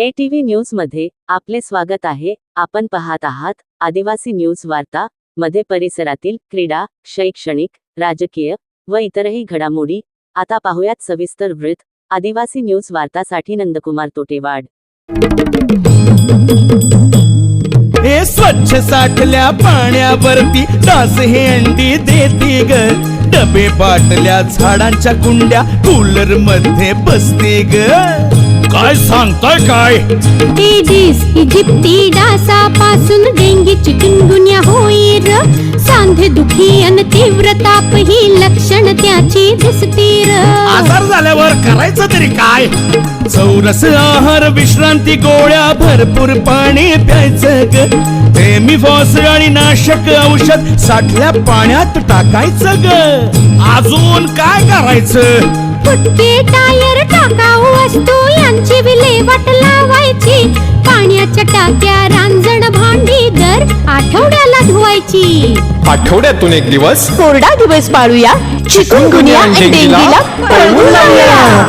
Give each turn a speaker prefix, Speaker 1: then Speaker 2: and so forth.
Speaker 1: ATV TV न्यूजमध्ये आपले स्वागत आहे. आपण पाहत आहात आदिवासी न्यूज वार्ता मध्ये परिसरातील क्रीडा शैक्षणिक राजकीय व इतरही घडामोडी. आता पाहुयात सविस्तर वृत्त. आदिवासी न्यूज वार्तासाठी नंदकुमार तोटेवाड.
Speaker 2: हे स्वच्छ साठल्या पाण्यावरती तास हे अंडी देते ग. डबे बाटल्या झाडांच्या कुंड्या कूलरमध्ये बसते ग. काय सांगताय काय?
Speaker 3: एडिस इजिप्ती डासापासून डेंगी चिकनगुन्या होईल सांधे दुखी अन तीव्र ताप ही लक्षण त्याची दिसतील
Speaker 2: आजार झाल्यावर करायचं तरी काय? चौरस आहार विश्रांती गोळ्या भरपूर पाणी प्यायचं ग. थेमिफॉस आणि नाशक औषध साठल्या पाण्यात टाकायचं ग. अजून काय करायचं?
Speaker 3: फुटके टायर टाकाऊ वस्तू यांची विल्हेवाट लावायची. पाण्याच्या टाक्या रांजण भांडी दर आठवड्याला धुवायची.
Speaker 4: आठवड्यातून एक दिवस
Speaker 5: कोरडा दिवस पाळूया. चिकनगुनिया आणि डेंगीला पळवून लावूया.